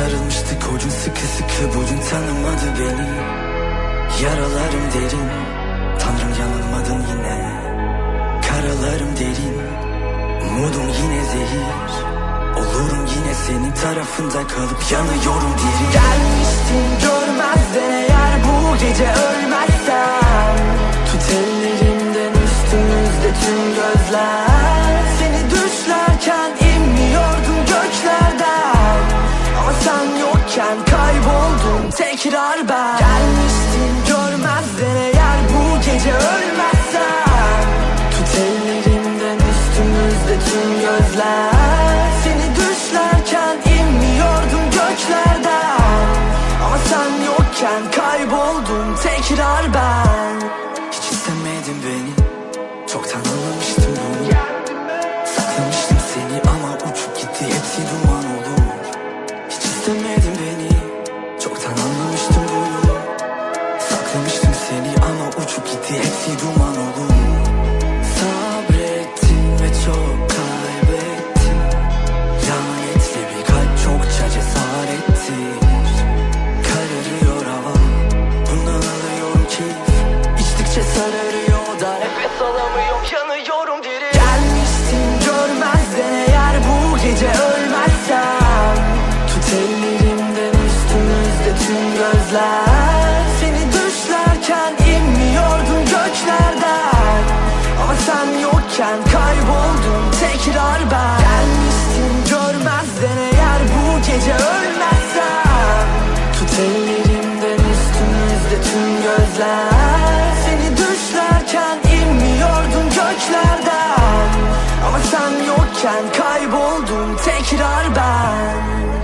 sarılmıştık o gün sıkı sıkı Bugün tanımadı beni. Yaralarım derin Tanrım yanılmadın yine. Karalarım derin Umudum yine zehir. Olurum yine senin tarafında kalıp yanıyorum diri Gelmiştin görmezden eğer bu gece ölmezsem tekrar ben Gelmiştin görmezden eğer bu gece ölmezsem Tut ellerimden üstümüzde tüm gözler. Seni düşlerken inmiyordum göklerden. Ama sen yokken kayboldum tekrar ben hepsi duman olur. Sabrettim ve çok kaybettim Lanetli bir kalp çokça cesarettir. Kararıyor hava. Bundan alıyorum keyif. İçtikçe sararıyor da. Nefes alamıyorum yanıyorum diri Gelmişsin görmezden eğer bu gece ölmezsem. Tut ellerimden üstümüzde tüm gözler göklerden Ama sen yokken kayboldum. Tekrar ben Gelmişsin. Görmezden eğer bu gece ölmezsem. Tut ellerimden üstümüzde tüm gözler. Seni düşlerken inmiyordum göklerden. Ama sen yokken kayboldum. Tekrar ben